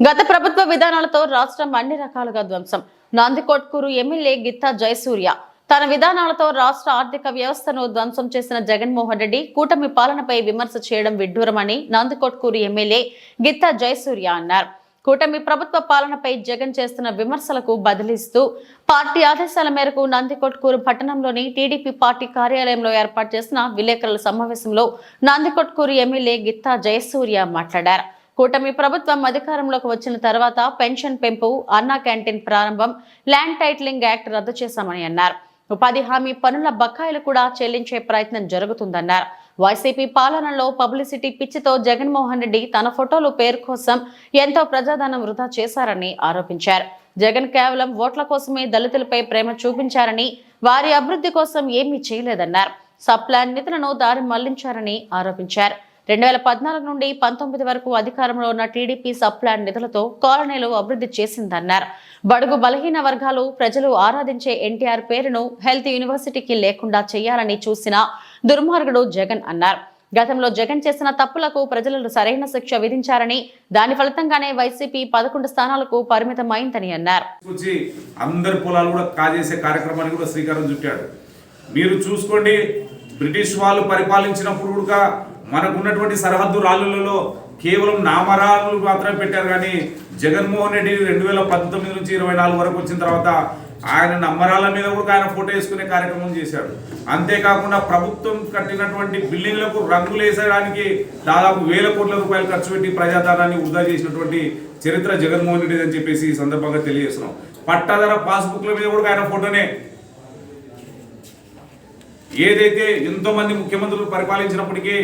గత ప్రభుత్వ విధానాలతో రాష్ట్రం అన్ని రకాలుగా ధ్వంసం. నందికొట్కూరు ఎమ్మెల్యే గిత్తా జయసూర్య తన విధానాలతో రాష్ట్ర ఆర్థిక వ్యవస్థను ధ్వంసం చేసిన జగన్మోహన్ రెడ్డి కూటమి పాలనపై విమర్శ చేయడం విడ్డూరమని నందికొట్కూరు ఎమ్మెల్యే గిత్తా జయసూర్య అన్నారు. కూటమి ప్రభుత్వ పాలనపై జగన్ చేస్తున్న విమర్శలకు బదిలిస్తూ పార్టీ ఆదేశాల మేరకు నందికొట్కూరు పట్టణంలోని టీడీపీ పార్టీ కార్యాలయంలో ఏర్పాటు చేసిన విలేకరుల సమావేశంలో నందికొట్కూరు ఎమ్మెల్యే గిత్తా జయసూర్య మాట్లాడారు. కూటమి ప్రభుత్వం అధికారంలోకి వచ్చిన తర్వాత పెన్షన్ పెంపు అన్నా క్యాంటీన్ ప్రారంభం ల్యాండ్ టైటిలింగ్ యాక్ట్ రద్దు చేశామని అన్నారు. ఉపాధి హామీ పనుల బకాయిలు కూడా చెల్లించే ప్రయత్నం జరుగుతుందన్నారు. వైసీపీ పాలనలో పబ్లిసిటీ పిచ్చితో జగన్మోహన్ రెడ్డి తన ఫోటోలు పేరు కోసం ఎంతో ప్రజాధనం వృధా చేశారని ఆరోపించారు. జగన్ కేవలం ఓట్ల కోసమే దళితులపై ప్రేమ చూపించారని వారి అభివృద్ధి కోసం ఏమీ చేయలేదన్నారు. సప్లాన్ నిధులను దారి మళ్ళించారని ఆరోపించారు. రెండు వేల పద్నాలుగు నుండి పంతొమ్మిది వరకు అధికారంలో ఉన్న టీడీపీ సప్లాన్ నిధులతో కాలనీలు అభివృద్ధి చేసిందన్నారు. బడుగు బలహీన వర్గాలు ప్రజలు ఆరాధించే ఎన్టీఆర్ పేరును హెల్త్ యూనివర్సిటీకి లేకుండా చేయాలని చూసిన దుర్మార్గుడు జగన్ అన్నారు. గతంలో జగన్ చేసిన తప్పులకు ప్రజలు సరైన శిక్ష విధించారని దాని ఫలితంగానే వైసీపీ పదకొండు స్థానాలకు పరిమితమైందని అన్నారు. అందరి పొలాలు కూడా కాజేసే కార్యక్రమానికి కూడా శ్రీకారం చుట్టాడు. మీరు చూసుకోండి బ్రిటిష్ వాళ్ళు పరిపాలించినప్పుడు కూడా మనకున్నటువంటి సరిహద్దు రాళ్ళులలో కేవలం నామరాలు మాత్రమే పెట్టారు కానీ జగన్మోహన్ రెడ్డి రెండు వేల పంతొమ్మిది నుంచి ఇరవై నాలుగు వరకు వచ్చిన తర్వాత ఆయన నమ్మరాల మీద కూడా ఆయన ఫోటో వేసుకునే కార్యక్రమం చేశాడు. అంతేకాకుండా ప్రభుత్వం కట్టినటువంటి బిల్డింగ్లకు రంగులు వేసేయడానికి దాదాపు వేల కోట్ల రూపాయలు ఖర్చు పెట్టి ప్రజాధనాన్ని వృధా చేసినటువంటి చరిత్ర జగన్మోహన్ రెడ్డి అని చెప్పేసి ఈ సందర్భంగా తెలియజేస్తున్నాం. పట్టాదార పాస్బుక్ల మీద కూడా ఆయన ఫోటోనే ఏదైతే ఎంతో మంది ముఖ్యమంత్రులు పరిపాలించినప్పటికీ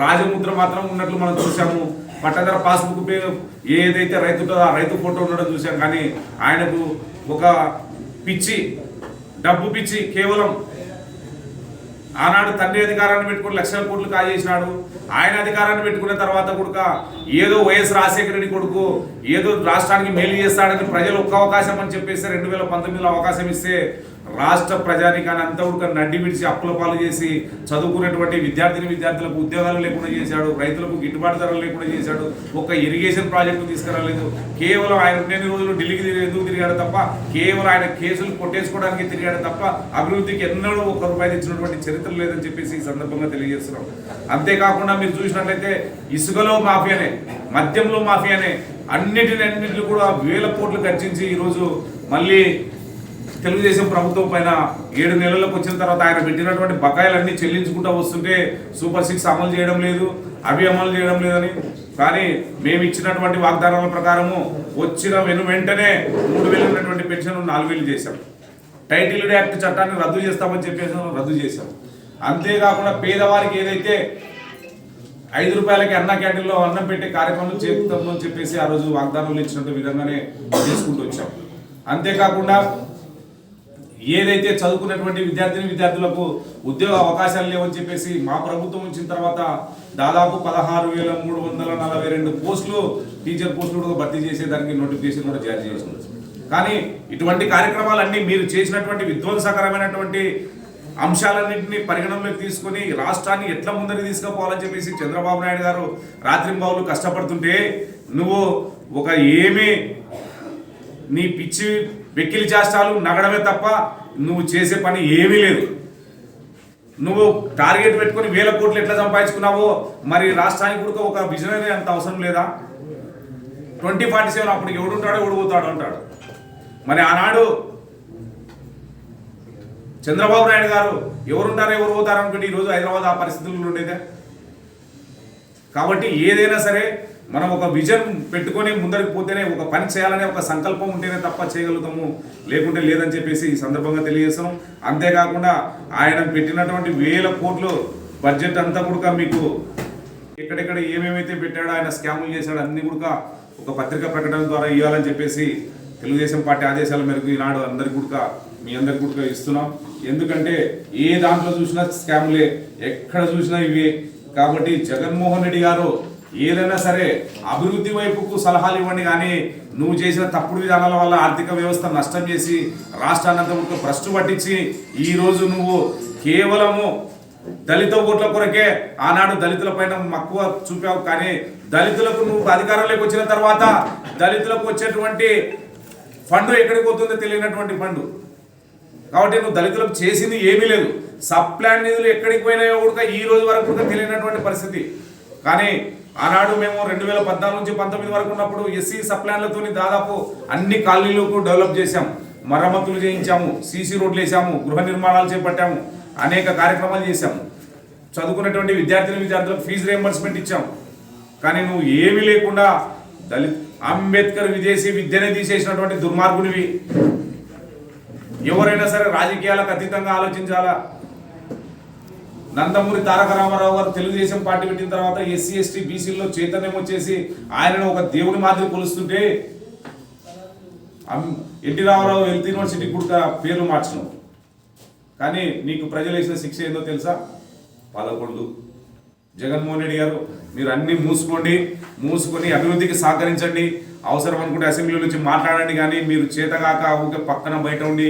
రాజముద్ర మాత్రం ఉన్నట్లు మనం చూసాము పట్టధర పాస్బుక్ పే ఏదైతే రైతు రైతు ఫోటో ఉండడం చూసాం కానీ ఆయనకు ఒక పిచ్చి డబ్బు పిచ్చి కేవలం ఆనాడు తండ్రి అధికారాన్ని పెట్టుకుని లక్షల కోట్లు కాజేసినాడు. ఆయన అధికారాన్ని పెట్టుకున్న తర్వాత కొడుక ఏదో వైఎస్ రాజశేఖర రెడ్డి కొడుకు ఏదో రాష్ట్రానికి మేలు చేస్తాడని ప్రజలు ఒక్క అవకాశం అని చెప్పేసి రెండు వేల పంతొమ్మిదిలో అవకాశం ఇస్తే రాష్ట్ర ప్రజానికాన్ని అంతా కూడా నడ్డి విడిచి అప్పుల పాలు చేసి చదువుకున్నటువంటి విద్యార్థిని విద్యార్థులకు ఉద్యోగాలు లేకుండా చేశాడు రైతులకు గిట్టుబాటు ధరలు లేకుండా చేశాడు ఒక ఇరిగేషన్ ప్రాజెక్టు తీసుకురాలేదు. కేవలం ఆయన రెండు రోజులు ఢిల్లీకి తిరిగి ఎందుకు తిరిగాడు తప్ప కేవలం ఆయన కేసులు కొట్టేసుకోవడానికి తిరిగాడు తప్ప అభివృద్ధికి ఎన్నడూ ఒక్క రూపాయి తెచ్చినటువంటి చరిత్ర లేదని చెప్పేసి ఈ సందర్భంగా తెలియజేస్తున్నాం. అంతేకాకుండా మీరు చూసినట్లయితే ఇసుకలో మాఫియానే మద్యంలో మాఫియానే అన్నిటిని అన్నింటిని కూడా వేల కోట్లు ఖర్చించి ఈరోజు మళ్ళీ తెలుగుదేశం ప్రభుత్వం పైన ఏడు నెలలకు వచ్చిన తర్వాత ఆయన పెట్టినటువంటి బకాయిలన్నీ చెల్లించుకుంటూ వస్తుంటే సూపర్ సిక్స్ అమలు చేయడం లేదు అవి అమలు చేయడం లేదని. కానీ మేము ఇచ్చినటువంటి వాగ్దానాల ప్రకారము వచ్చిన వెను వెంటనే మూడు వేలు ఉన్నటువంటి పెన్షన్ నాలుగు వేలు చేశాం. టైటిల్ యాక్ట్ చట్టాన్ని రద్దు చేస్తామని చెప్పేసి రద్దు చేశాం. అంతేకాకుండా పేదవారికి ఏదైతే ఐదు రూపాయలకి అన్న క్యాంటీన్లో అన్నం పెట్టే కార్యక్రమం చేస్తామని చెప్పేసి ఆ రోజు వాగ్దానాలు ఇచ్చినట్టు విధంగానే చేసుకుంటూ వచ్చాం. అంతేకాకుండా ఏదైతే చదువుకున్నటువంటి విద్యార్థిని విద్యార్థులకు ఉద్యోగ అవకాశాలు లేవని చెప్పేసి మా ప్రభుత్వం వచ్చిన తర్వాత దాదాపు పదహారు వేల మూడు వందల నలభై రెండు పోస్టులు టీచర్ పోస్టులు కూడా భర్తీ చేసేదానికి నోటిఫికేషన్ కూడా జారీ చేసింది కానీ ఇటువంటి కార్యక్రమాలన్నీ మీరు చేసినటువంటి విధ్వంసకరమైనటువంటి అంశాలన్నింటినీ పరిగణనలోకి తీసుకొని రాష్ట్రాన్ని ఎట్లా ముందరికి తీసుకుపోవాలని చెప్పేసి చంద్రబాబు నాయుడు గారు రాత్రింబావులు కష్టపడుతుంటే నువ్వు ఒక ఏమీ నీ పిచ్చి వెక్కిలి చేష్టాలు నగడమే తప్ప నువ్వు చేసే పని ఏమీ లేదు. నువ్వు టార్గెట్ పెట్టుకొని వేల కోట్లు ఎట్లా సంపాదించుకున్నావో మరి రాష్ట్రానికి కూడా ఒక విజనరీ అంత అవసరం లేదా? ట్వంటీ ఫార్టీ సెవెన్ అప్పటికి ఎవడుంటాడో ఎవడిపోతాడు అంటాడు. మరి ఆనాడు చంద్రబాబు నాయుడు గారు ఎవరుంటారో ఎవరు పోతారు అనుకుంటే ఈరోజు హైదరాబాద్ ఆ పరిస్థితుల్లో ఉండేదే. కాబట్టి ఏదైనా సరే మనం ఒక విజన్ పెట్టుకొని ముందరికి పోతేనే ఒక పని చేయాలనే ఒక సంకల్పం ఉంటేనే తప్ప చేయగలుగుతాము లేకుంటే లేదని చెప్పేసి ఈ సందర్భంగా తెలియజేస్తున్నాం అంతేకాకుండా ఆయన పెట్టినటువంటి వేల కోట్లు బడ్జెట్ అంతా కూడా మీకు ఎక్కడెక్కడ ఏమేమైతే పెట్టాడో ఆయన స్కాములు చేశాడో అన్ని కూడా ఒక పత్రికా ప్రకటన ద్వారా ఇవ్వాలని చెప్పేసి తెలుగుదేశం పార్టీ ఆదేశాల మేరకు ఈనాడు అందరికి కూడా మీ అందరికి కూడా ఇస్తున్నాం. ఎందుకంటే ఏ దాంట్లో చూసినా స్కాములే ఎక్కడ చూసినా ఇవే. కాబట్టి జగన్మోహన్ రెడ్డి గారు ఏదైనా సరే అభివృద్ధి వైపుకు సలహాలు ఇవ్వండి కానీ నువ్వు చేసిన తప్పుడు విధానాల వల్ల ఆర్థిక వ్యవస్థ నష్టం చేసి రాష్ట్రాన్ని అంతా భ్రష్టు పట్టించి ఈరోజు నువ్వు కేవలము దళిత ఓట్ల కొరకే ఆనాడు దళితుల పైన మక్కువ చూపావు కానీ దళితులకు నువ్వు అధికారంలోకి వచ్చిన తర్వాత దళితులకు వచ్చేటువంటి ఫండ్ ఎక్కడికి పోతుందో తెలియనటువంటి ఫండ్. కాబట్టి నువ్వు దళితులకు చేసింది ఏమీ లేదు. సబ్ ప్లాన్ నిధులు ఎక్కడికి పోయినాయో కూడా ఈ రోజు వరకు కూడా తెలియనటువంటి పరిస్థితి. కానీ ఆనాడు మేము రెండు వేల పద్నాలుగు నుంచి పంతొమ్మిది వరకు ఉన్నప్పుడు ఎస్సీ సప్లాన్లతో దాదాపు అన్ని కాలనీలకు డెవలప్ చేశాం. మరమ్మతులు చేయించాము సీసీ రోడ్లు వేసాము గృహ నిర్మాణాలు చేపట్టాము అనేక కార్యక్రమాలు చేశాము. చదువుకున్నటువంటి విద్యార్థులు విద్యార్థులకు ఫీజు రియంబర్స్మెంట్ ఇచ్చాం. కానీ నువ్వు ఏమీ లేకుండా దళిత్ అంబేద్కర్ విదేశీ విద్యనే తీసేసినటువంటి దుర్మార్గునివి. ఎవరైనా సరే రాజకీయాలకు అతీతంగా ఆలోచించాలా? నందమూరి తారక రామారావు గారు తెలుగుదేశం పార్టీ పెట్టిన తర్వాత ఎస్సీ ఎస్టీ బీసీల్లో చైతన్యం వచ్చేసి ఆయనను ఒక దేవుని మాదిరి కొలుస్తుంటే ఎన్టీ రామారావు హెల్త్ యూనివర్సిటీ కూడా పేర్లు మార్చను కానీ నీకు ప్రజలు వేసిన శిక్ష ఏందో తెలుసా? పదకొండు జగన్మోహన్ రెడ్డి గారు మీరు అన్ని మూసుకోండి మూసుకొని అభివృద్ధికి సహకరించండి. అవసరం అనుకుంటే అసెంబ్లీ నుంచి మాట్లాడండి కానీ మీరు చేతగాక ఊకే పక్కన బయట ఉండి